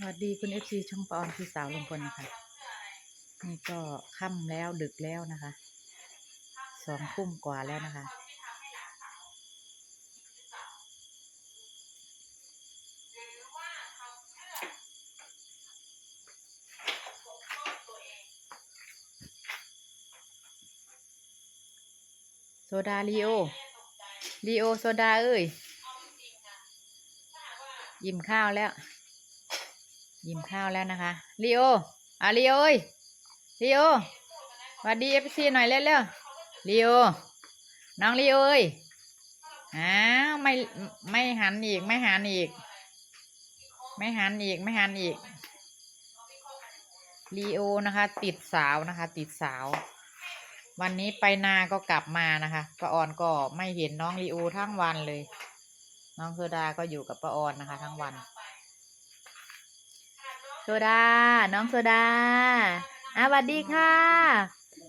สวัสดีคุณเอฟซีช่องปอนพี่สาวลุงพลนะคะนี่ก็ค่ำแล้วดึกแล้วนะคะ สองทุ่มกว่าแล้วนะคะ โซดาลีโอลีโอโซดาเอ้ยยิ้มข้าวแล้ว ยิ้มข้าวแล้วนะคะลีโออะลีโอเอ้ยลีโอสวัสดีเอฟซีหน่อยเร็วๆลีโอน้องลีโอเอ้ยอ้าวไม่ไม่หันอีกไม่หันอีก ไม่หันอีกไม่หันอีกลีโอนะคะ ติดสาวนะคะ ติดสาว วันนี้ไปนาก็กลับมานะคะป้าออนก็ไม่เห็นน้องลีโอทั้งวันเลย น้องโซดาก็อยู่กับป้าออนนะคะ ทั้งวัน ซดา น้องโซดาอะสวัสดีค่ะ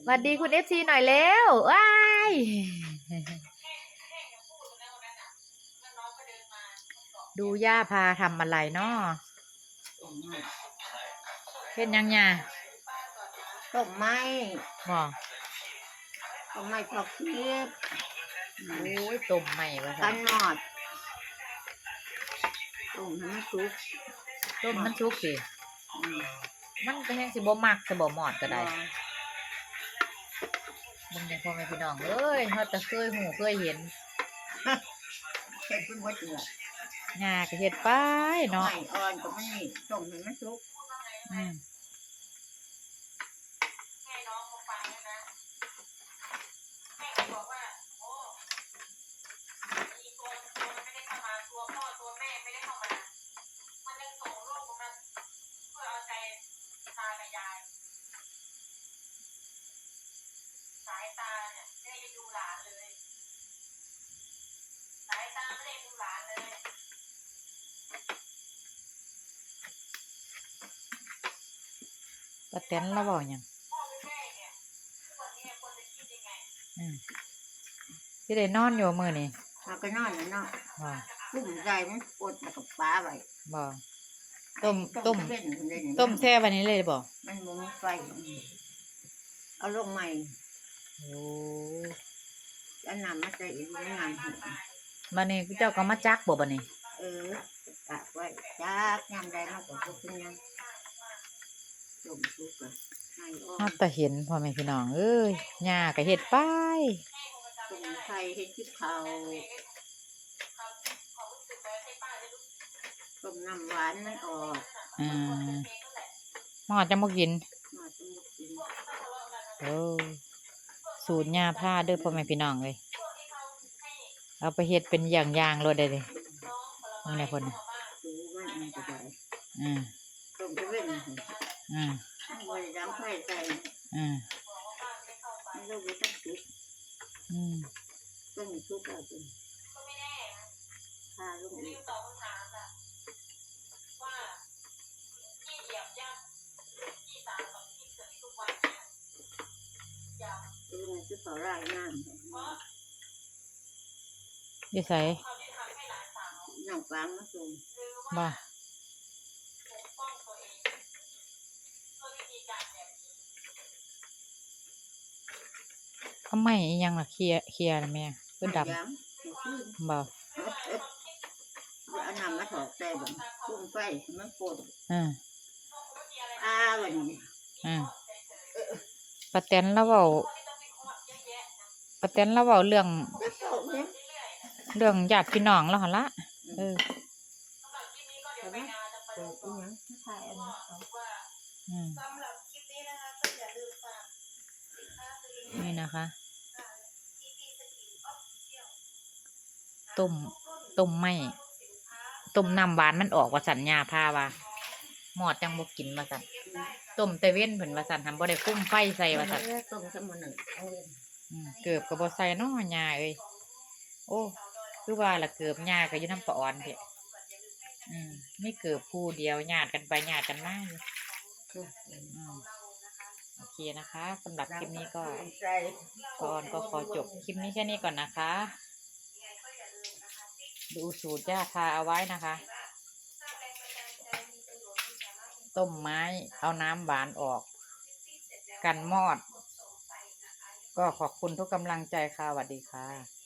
สวัสดีคุณเอฟซีหน่อยเร็วว้ายดูย่าพาทำอะไรเนาะเห็นยังไงต้มไม้บอกต้มไม้ปลอกเทียบโอ้ยต้มใหม่วะกัค่ะนหมอดต้มให้มันสุกต้มมันชุกสิอื มมันก็แห้งสิบ่มักสิบ่หมอดก็ได้มึงยังพ่อแม่พี่น้องเอ้ยเขาแต่เคยหูเคยเห็นเฮ็ดเป็นวัตถุงาก็เฮ็ดไปเนาะไม้อ่อนก็มันนี่ต้มให้มันสุกอืม ตาเนี่ยไม่ได้ดูหลานเลยสายตาไม่ได้ดูหลานเลยป้าแตนเราบอกหยังพ่อเป็นแม่เนี่ยทุกวันนี้ควรจะคิดยังไงอืมที่ได้นอนอยู่มื้อนี่เราก็นอนแล้วเนาะบ่กุ้งใจมันปดแล้วก็ปลาไว้บ่ต้มต้มเล่นคนเล่นต้มแช่วันนี้เลยบ่มันบ่มีไฟเอาลงใหม่ โอ้แล้วน้ำมาใส่อีกมันน้ำหุ่นบัดนี้เจ้าก็มาจักบ่บัดนี้ เออตากไว้จากยามใดมันก็บ่เป็นหยังต้มสุกอะให้อ่อเฮานแต่เห็นพ่อแม่พี่น้อง เอ้ยย่าก็เฮ็ดไปต้มไข่เฮ็ดจิบข้าวต้มน้ำหวานมันออกอืมหมอจะบ่กิน มาต้มกิน โอ้ สูตรย่าผ้าเด้อพ่อแม่พี่น้องเลยเอาไปเฮ็ดเป็นอย่างๆเลยได้เลยนี่แหละคนน่ะดูมันอันก็ได้อืมต้มไปเว้นอืมบริดังไฟใส่อืมไม่รู้ว่าต้องสุกอืมต้มสุกแล้วจนพาลงอีก ตอบคำถามอะว่าที่เหยียบย่ำที่สามกับที่เกิดทุกวันเนี่ยอย่า ดูมันจะต่อรายน้ อยู่ไส เขาที่ทำให้หลานสาวำน้ำกลางมาส่งหรือบ่ว่าปกป้องตัวเองด้วยวิธีการแบบนี้ทำไมอีหยังล่ะเคลียร์เคลียร์ล่ะแม่คือดำยางขึ้นบ่เอาน้ำมาถอดใส่บ่พุ่งไฟมันปวดอืมอ้าวันนี้อืมป้าแตนเราเว้า ป้าแตนเราเว้าเรื่อง เรื่องญาติพี่น้องแล้วหั่นละเออเห็นไหมตกอีหยังไม่ใช่อันนี้เขาหรับคลิปนี้นะคะก็อย่าลืมฝากสินค้าตัวเองนี่นะคะที่ที่สกินออฟเชียลต้มต้มไม่ต้มน้ำหวานมันออกว่าสัญญาพาว่าหมอดจังบกินว่าสันต้มแต่เว้นเพิ่นว่าสันทำบ่ได้คุ้มไฟใส่ว่าสันต้มสมุนหนึ่ง เกือบก็บ่ใส่เนาะยาเอ้ยโอ้คือว่าละเกือบยาก็อยู่น้ำปะออนเด้อืมไม่เกือบผู้เดียวญาติกันไปญาติกันมาอยู่โอเคนะคะสำหรับคลิปนี้ก็ใส่ปะอ่อนก็ขอจบคลิปนี้แค่นี้ก่อนนะคะ ดูสูตรย่าพาเอาไว้นะคะ ต้มไม้เอาน้ำหวานออก กันมอด ก็ขอบคุณทุกกำลังใจค่ะสวัสดีค่ะ